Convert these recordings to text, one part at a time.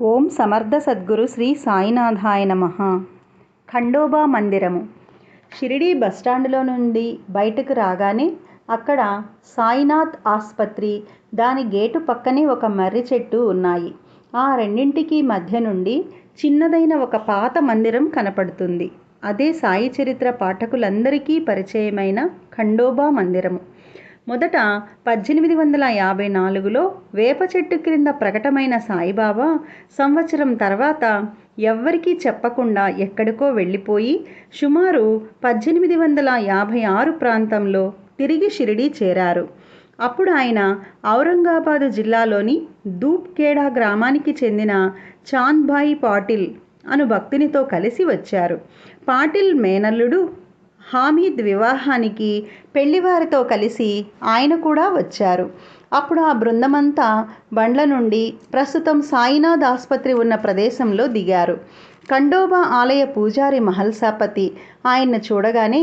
ఓం సమర్థ సద్గురు శ్రీ సాయినాథాయ నమ. ఖండోబా మందిరము. షిరిడీ బస్టాండ్లో నుండి బయటకు రాగానే అక్కడ సాయినాథ్ ఆసుపత్రి దాని గేటు పక్కనే ఒక మర్రి చెట్టు ఉన్నాయి. ఆ రెండింటికి మధ్య నుండి చిన్నదైన ఒక పాత మందిరం కనపడుతుంది. అదే సాయి చరిత్ర పాఠకులందరికీ పరిచయమైన ఖండోబా మందిరము. మొదట పద్దెనిమిది వందల యాభై నాలుగులో వేప చెట్టు క్రింద ప్రకటమైన సాయిబాబా సంవత్సరం తర్వాత ఎవ్వరికీ చెప్పకుండా ఎక్కడికో వెళ్ళిపోయి సుమారు పద్దెనిమిది వందల యాభై ఆరు ప్రాంతంలో తిరిగి షిరిడీ చేరారు. అప్పుడు ఆయన ఔరంగాబాదు జిల్లాలోని దూప్కేడా గ్రామానికి చెందిన చాంద్భాయి పాటిల్ అను భక్తునితో కలిసి వచ్చారు. పాటిల్ మేనల్లుడు హామీద్ వివాహానికి పెళ్ళివారితో కలిసి ఆయన కూడా వచ్చారు. అప్పుడు ఆ బృందమంతా బండ్ల నుండి ప్రస్తుతం సాయినాథ్ ఆసుపత్రి ఉన్న ప్రదేశంలో దిగారు. ఖండోబా ఆలయ పూజారి మహల్సాపతి ఆయన్ను చూడగానే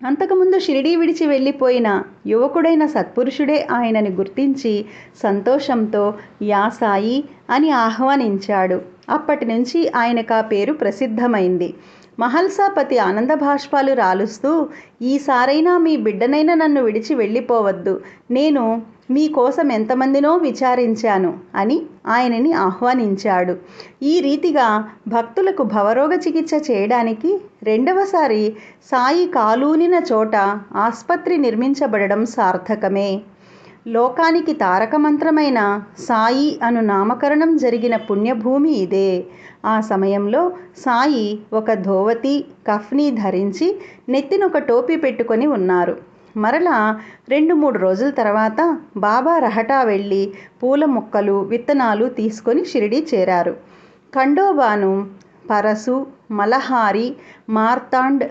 అంతకుముందు షిరిడీ విడిచి వెళ్ళిపోయిన యువకుడైన సత్పురుషుడే ఆయనని గుర్తించి సంతోషంతో యా సాయి అని ఆహ్వానించాడు. అప్పటి నుంచి ఆయనకు ఆ పేరు ప్రసిద్ధమైంది. మహల్సాపతి ఆనంద భాష్పాలు రాలుస్తూ ఈసారైనా మీ బిడ్డనైనా నన్ను విడిచి వెళ్ళిపోవద్దు. నేను మీకోసం ఎంతమందినో విచారించాను అని ఆయనని ఆహ్వానించాడు. ఈ రీతిగా భక్తులకు భవరోగ చికిత్స చేయడానికి రెండవసారి సాయి కాలూనిన చోట ఆసుపత్రి నిర్మించబడడం సార్థకమే. లోకానికి తారక మంత్రమైన సాయి అను నామకరణం జరిగిన పుణ్యభూమి ఇదే. ఆ సమయంలో సాయి ఒక ధోవతి కఫ్ని ధరించి నెత్తినొక టోపీ పెట్టుకొని ఉన్నారు. మరలా రెండు మూడు రోజుల తర్వాత బాబా రహటా వెళ్ళి పూల మొక్కలు విత్తనాలు తీసుకొని షిరిడి చేరారు. ఖండోబాను పరసు మలహారి మార్తాండ్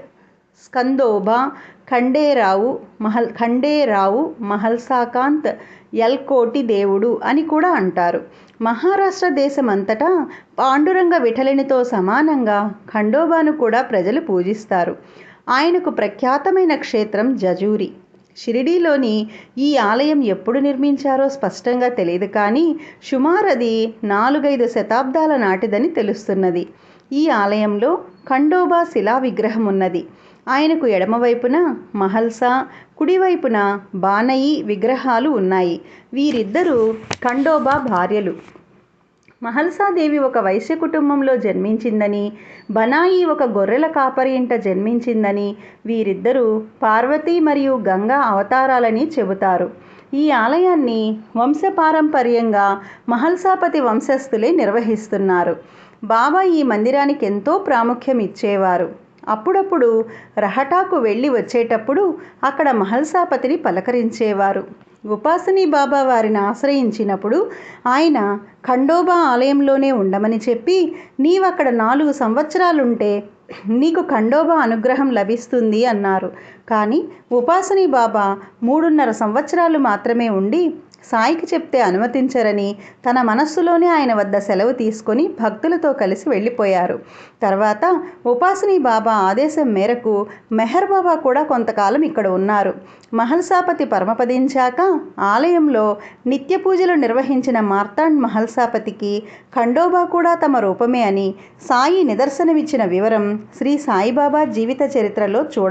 స్కందోబా ఖండేరావు మహల్ ఖండేరావు మహల్సాకాంత్ ఎల్కోటి దేవుడు అని కూడా అంటారు. మహారాష్ట్ర దేశమంతటా పాండురంగ విఠలినితో సమానంగా ఖండోబాను కూడా ప్రజలు పూజిస్తారు. ఆయనకు ప్రఖ్యాతమైన క్షేత్రం జజూరి. షిరిడీలోని ఈ ఆలయం ఎప్పుడు నిర్మించారో స్పష్టంగా తెలియదు కానీ సుమారది నాలుగైదు శతాబ్దాల నాటిదని తెలుస్తున్నది. ఈ ఆలయంలో ఖండోబా శిలా విగ్రహం ఉన్నది ఆయనకు ఎడమవైపున మహల్సా కుడివైపున బానయి విగ్రహాలు ఉన్నాయి. వీరిద్దరూ ఖండోబా భార్యలు. మహల్సాదేవి ఒక వైశ్య కుటుంబంలో జన్మించిందని బనాయి ఒక గొర్రెల కాపరి ఇంట జన్మించిందని వీరిద్దరూ పార్వతి మరియు గంగా అవతారాలని చెబుతారు. ఈ ఆలయాన్ని వంశపారంపర్యంగా మహల్సాపతి వంశస్థులే నిర్వహిస్తున్నారు. బాబా ఈ మందిరానికి ఎంతో ప్రాముఖ్యం ఇచ్చేవారు అప్పుడప్పుడు రహటాకు వెళ్ళి వచ్చేటప్పుడు అక్కడ మహల్సాపతిని పలకరించేవారు. ఉపాసనీ బాబా వారిని ఆశ్రయించినప్పుడు ఆయన ఖండోబా ఆలయంలోనే ఉండమని చెప్పి నీవక్కడ నాలుగు సంవత్సరాలుంటే నీకు ఖండోబా అనుగ్రహం లభిస్తుంది అన్నారు. కానీ ఉపాసనీ బాబా మూడున్నర సంవత్సరాలు మాత్రమే ఉండి సాయికి చెప్తే అనుమతించరని తన మనస్సులోనే ఆయన వద్ద సెలవు తీసుకొని భక్తులతో కలిసి వెళ్ళిపోయారు. తర్వాత ఉపాసిని బాబా ఆదేశం మేరకు మెహర్ బాబా కూడా కొంతకాలం ఇక్కడ ఉన్నారు. మహల్సాపతి పరమపదించాక ఆలయంలో నిత్య పూజలు నిర్వహించిన మార్తాండ్ మహల్సాపతికి ఖండోబా కూడా తమ రూపమే అని సాయి నిదర్శనమిచ్చిన వివరం శ్రీ సాయిబాబా జీవిత చరిత్రలో చూడవచ్చు